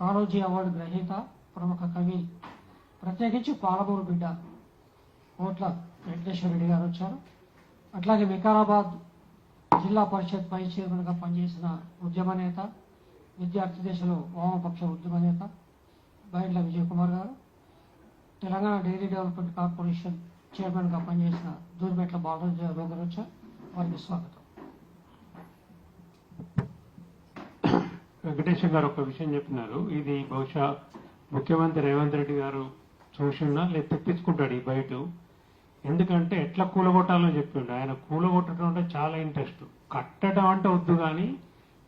Kaloji award గ్రహీత ప్రముఖ కవి ప్రత్యేకించి పాలమూరు బిడ్డ కోట్ల వెంకటేశ్వర రెడ్డి గారు వచ్చారు. అట్లాగే వికారాబాద్ జిల్లా పరిషత్ పై చైర్మన్గా పనిచేసిన ఉద్యమ నేత విద్యార్థి దశలో వామపక్ష ఉద్యమ నేత బైండ్ల విజయ్ కుమార్ గారు తెలంగాణ డైరీ డెవలప్మెంట్ కార్పొరేషన్ చైర్మన్గా పనిచేసిన దూరిమెట్ల బాలరాజు గారు వచ్చారు. వారికి స్వాగతం. వెంకటేశ్వర గారు ఒక విషయం చెప్పినారు ఇది బహుశా ముఖ్యమంత్రి రేవంత్ రెడ్డి గారు చూసినా లేదా తెప్పించుకుంటాడు ఈ బయట ఎందుకంటే ఎట్లా కూలగొట్టాలో చెప్పిండు. ఆయన కూలగొట్టడం అంటే చాలా ఇంట్రెస్ట్. కట్టడం అంటే వద్దు కానీ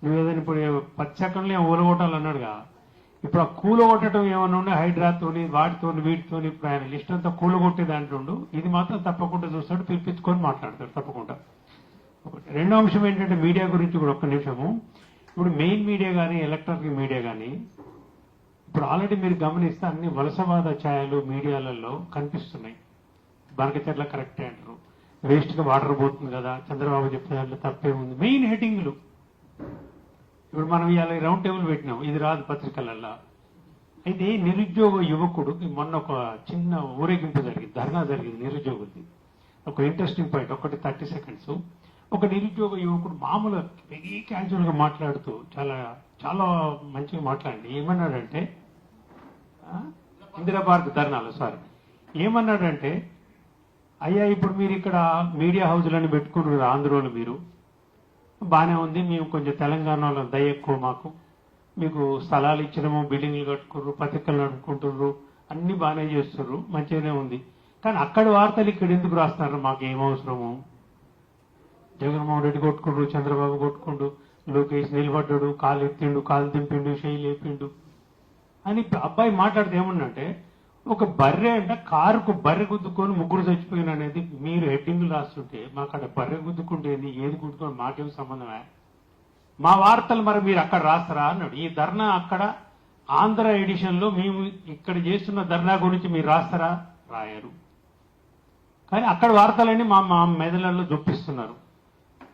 నువ్వు ఏదైనా ఇప్పుడు పచ్చకంలో ఊలగొట్టాలన్నాడుగా ఇప్పుడు ఆ కూలగొట్టడం ఏమన్నా ఉండే హైడ్రాతోని వాటితోని వీటితోని ఇప్పుడు ఆయన లిస్ట్ అంతా కూలగొట్టేది అంటుండు. ఇది మాత్రం తప్పకుండా చూస్తాడు పిలిపించుకొని మాట్లాడతాడు తప్పకుండా. రెండో అంశం ఏంటంటే మీడియా గురించి కూడా ఒక్క నిమిషము. ఇప్పుడు మెయిన్ మీడియా కానీ ఎలక్ట్రానిక్ మీడియా కానీ ఇప్పుడు ఆల్రెడీ మీరు గమనిస్తే అన్ని వలసవాద ఛాయలు మీడియాలలో కనిపిస్తున్నాయి. బనకచర్ల కరెక్టే అంటారు. వేస్ట్గా వాటర్ పోతుంది కదా చంద్రబాబు చెప్పిన దాంట్లో తప్పే ఉంది. మెయిన్ హెడ్డింగ్లు ఇప్పుడు మనం ఇవాళ రౌండ్ టేబుల్ పెట్టినాం. ఇది రాదు పత్రికలల్లో. అయితే నిరుద్యోగ యువకుడు మొన్న ఒక చిన్న ఊరేగింపు జరిగింది ధర్నా జరిగింది నిరుద్యోగులది. ఒక ఇంట్రెస్టింగ్ పాయింట్ ఒకటి థర్టీ సెకండ్స్ ఒక నిరుద్యోగ యువకుడు మామూలు వెరీ క్యాజువల్గా మాట్లాడుతూ చాలా చాలా మంచిగా మాట్లాడండి. ఏమన్నాడంటే ఇందిరా భారత్ ధర్నాలు సారీ ఏమన్నాడంటే అయ్యా ఇప్పుడు మీరు ఇక్కడ మీడియా హౌజులని పెట్టుకుంటున్నారు ఆంధ్రోలు మీరు. బాగానే ఉంది మేము కొంచెం తెలంగాణలో దయ ఎక్కువ మాకు. మీకు స్థలాలు ఇచ్చినము బిల్డింగ్లు కట్టుకుర్రు పత్రికలు నడుపుకుంటుర్రు అన్ని బాగానే చేస్తుర్రు మంచిగానే ఉంది. కానీ అక్కడ వార్తలు ఇక్కడ ఎందుకు రాస్తున్నారు? మాకు ఏమవసరము జగన్మోహన్ రెడ్డి కొట్టుకుండు చంద్రబాబు కొట్టుకుండు లోకేష్ నిలబడ్డాడు కాలు ఎత్తిండు కాలు దింపిండు చేయి లేపిండు. అని అబ్బాయి మాట్లాడితే ఏమన్నంటే ఒక బర్రె అంటే కారుకు బర్రె గుద్దుకొని ముగ్గురు చచ్చిపోయిన అనేది మీరు హెడ్డింగ్ రాస్తుంటే మాకు అక్కడ బర్రె గుద్దుకుంటేది ఏది గుద్దుకొని మాకేం సంబంధమే? మా వార్తలు మరి మీరు అక్కడ రాస్తారా అన్నాడు. ఈ ధర్నా అక్కడ ఆంధ్ర ఎడిషన్లో మేము ఇక్కడ చేస్తున్న ధర్నా గురించి మీరు రాస్తారా? రాయరు. కానీ అక్కడ వార్తలన్నీ మా మా మెదళ్ళలో జొప్పిస్తున్నారు.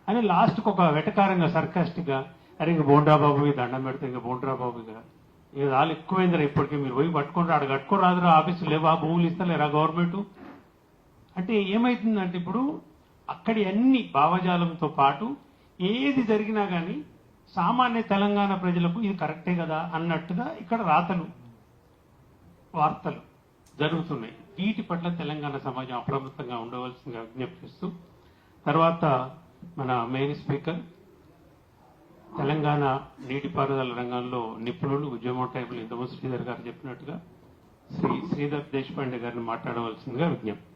అని లాస్ట్కి ఒక వెటకారంగా సర్కాస్టిక్గా అరే ఇంక బాబు బాబు దండం పెడితే ఇంక బోండ్రా బాబు ఇక ఇక వాళ్ళు ఎక్కువైందిరా ఇప్పటికీ మీరు పోయి పట్టుకుని ఆడ కట్టుకుని రాదురా ఆఫీసు లేవా భూములు ఇస్తలేరా గవర్నమెంట్? అంటే ఏమైతుందంటే ఇప్పుడు అక్కడి అన్ని భావజాలంతో పాటు ఏది జరిగినా కానీ సామాన్య తెలంగాణ ప్రజలకు ఇది కరెక్టే కదా అన్నట్టుగా ఇక్కడ రాతలు వార్తలు జరుగుతున్నాయి. వీటి పట్ల తెలంగాణ సమాజం అప్రమత్తంగా ఉండవలసిందిగా విజ్ఞప్తిస్తూ తర్వాత మన మెయిన్ స్పీకర్ తెలంగాణ నీటిపారుదల రంగంలో నిపుణులు ఉద్యమం టైపులు ఇంతకుముందు శ్రీధర్ గారు చెప్పినట్టుగా శ్రీ శ్రీధర్ దేశపాండే గారిని మాట్లాడవలసిందిగా విజ్ఞప్తి.